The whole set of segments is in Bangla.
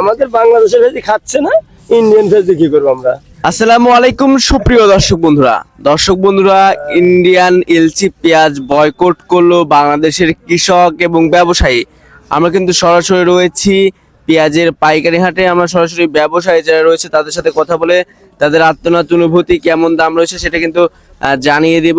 আমাদের বাংলাদেশের ভেজি খাচ্ছে না ইন্ডিয়ান ভেজি কি করব আমরা? আসসালামু আলাইকুম, সুপ্রিয় দর্শক বন্ধুরা। দর্শক বন্ধুরা ইন্ডিয়ান এলচি পেঁয়াজ বয়কট করল বাংলাদেশের কৃষক এবং ব্যবসায়ী। আমরা কিন্তু সরাসরি রয়েছি পেঁয়াজের পাইকারি হাটে। আমরা সরাসরি ব্যবসায়ী যারা রয়েছে, তাদের সাথে কথা বলে তাদের আত্মনাত অনুভূতি, কেমন দাম রয়েছে সেটা কিন্তু জানিয়ে দিব।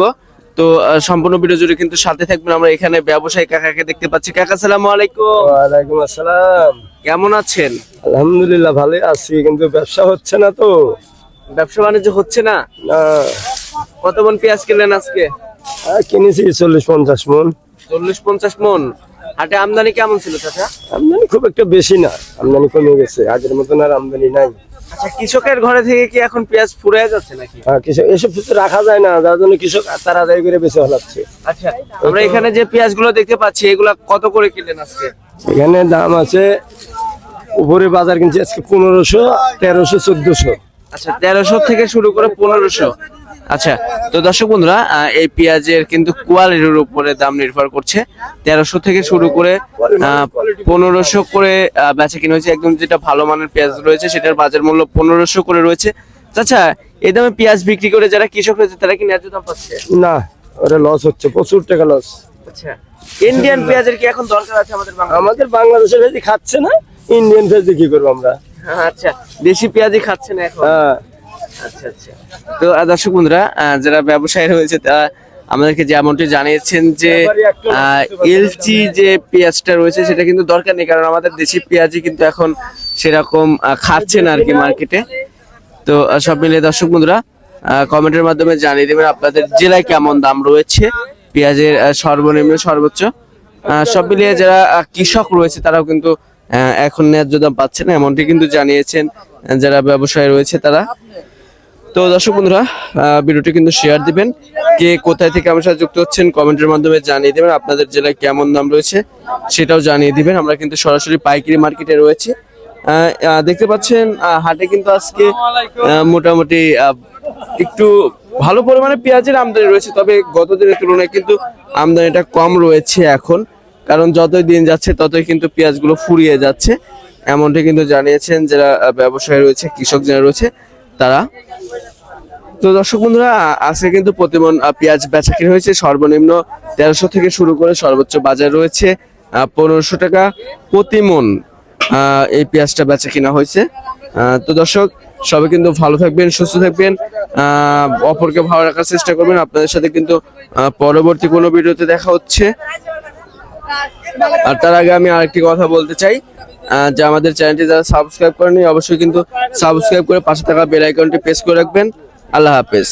তো সম্পূর্ণ ভিডিও জুড়ে কিন্তু সাথে থাকবেন আমরা এখানে ব্যবসায়ী কাকাকে দেখতে পাচ্ছি। কাকা সালামু আলাইকুম। ওয়ালাইকুম আসসালাম। কেমন আছেন? আলহামদুলিল্লাহ ভালো আছি কিন্তু ব্যবসা হচ্ছে না তো। ব্যবসা বাণিজ্য হচ্ছে না? কত মন পেঁয়াজ কিনলেন আজকে? কিনেছি চল্লিশ পঞ্চাশ মন। চল্লিশ পঞ্চাশ মন। হাটে আমদানি কেমন ছিল চাচা? আমদানি খুব একটা বেশি না আমদানি কমে গেছে। আগের মতন আর আমদানি নাই। আচ্ছা কৃষকের ঘরে থেকে কি এখন পেঁয়াজ ফুরিয়ে যাচ্ছে নাকি? হ্যাঁ, কৃষক এসব কিছু রাখা যায় না যার জন্য কৃষক তাড়াতাড়ি করে বেশি হলাচ্ছে আচ্ছা আমরা এখানে যে পেঁয়াজগুলো দেখতে পাচ্ছি এগুলা কত করে কিনলেন আজকে? এখানে দাম আছে উপরে বাজার কিনছে আজকে পনেরোশো তেরোশো চোদ্দশো। আচ্ছা তেরোশো থেকে শুরু করে পনেরোশো। আচ্ছা তো দর্শক বন্ধুরা এই পেঁয়াজের কিন্তু কোয়ালিটির উপরে দাম নির্ভর করছে। তেরোশো থেকে শুরু করে পনেরোশো করে বেচা কিনা হয়েছে। একদম যেটা ভালো মানের পেঁয়াজ রয়েছে সেটার বাজার মূল্য পনেরোশো করে রয়েছে। আচ্ছা এই দামে পেঁয়াজ বিক্রি করে যারা কৃষক রয়েছে তারা কি ন্যায্য দাম পাচ্ছে? না ওরা লস হচ্ছে প্রচুর টাকা লস আচ্ছা ইন্ডিয়ান পেঁয়াজের কি এখন দরকার আছে আমাদের আমাদের বাংলাদেশের ভেজি খাচ্ছে না ইন্ডিয়ান ভেজি কি করব আমরা। আচ্ছা দেশি পেঁয়াজই খাচ্ছে না এখন। হ্যাঁ। তো আহ, দর্শক বন্ধুরা যারা ব্যবসায়ী রয়েছে তারা আমাদেরকে যেমনটি জানিয়েছেন যে এলচি যে পেঁয়াজটা রয়েছে সেটা কিন্তু দরকার নেই কারণ আমাদের দেশি পেঁয়াজই কিন্তু এখন সেরকম খাচ্ছে না আর কি মার্কেটে তো সব মিলিয়ে দর্শক বন্ধুরা কমেন্টের মাধ্যমে জানিয়ে দেবেন আপনাদের জেলায় কেমন দাম রয়েছে পেঁয়াজের সর্বনিম্ন সর্বোচ্চ। সব মিলিয়ে যারা কৃষক রয়েছে তারাও কিন্তু এখন ন্যায্য দাম পাচ্ছে না। এমনটি কিন্তু জানিয়েছেন যারা ব্যবসায়ী রয়েছে তারা। তো দর্শক বন্ধুরা ভিডিওটি কিন্তু শেয়ার দিবেন। কে কোথায় থেকে আমার সাথে যুক্ত হচ্ছেন কমেন্টের মাধ্যমে জানিয়ে দেবেন। আপনাদের জেলায় কেমন দাম রয়েছে সেটাও জানিয়ে দিবেন। আমরা কিন্তু সরাসরি পাইকারি মার্কেটে রয়েছে। দেখতে পাচ্ছেন হাটে কিন্তু আজকে মোটামুটি একটু ভালো পরিমাণে পেঁয়াজের আমদানি রয়েছে। তবে গত দিনের তুলনায় কিন্তু আমদানিটা কম রয়েছে এখন। কারণ যতই দিন যাচ্ছে, ততই কিন্তু পেঁয়াজগুলো ফুরিয়ে যাচ্ছে। এমনটি কিন্তু জানিয়েছেন যারা ব্যবসায়ী রয়েছে, কৃষক যারা রয়েছে। তারা? তো দর্শক বন্ধুরা আজকে কিন্তু প্রতিমন পেঁয়াজ বেচা কিনা হয়েছে। সর্বনিম্ন তেরোশো থেকে শুরু করে সর্বোচ্চ বাজার রয়েছে পনেরোশো টাকা প্রতিমন এই পেঁয়াজটা বেচা কিনা হয়েছে তো দর্শক, সবাই কিন্তু ভালো থাকবেন, সুস্থ থাকবেন অপরকে ভালো রাখার চেষ্টা করবেন। আপনাদের সাথে কিন্তু পরবর্তী কোনো ভিডিওতে দেখা হচ্ছে। আর তার আগে আমি আরেকটি কথা বলতে চাই। যে আমাদের চ্যানেলটি যারা সাবস্ক্রাইব করেনি অবশ্যই কিন্তু সাবস্ক্রাইব করে পাশে থাকা বেল আইকনটি প্রেস করে রাখবেন। আল্লাহ হাফেজ।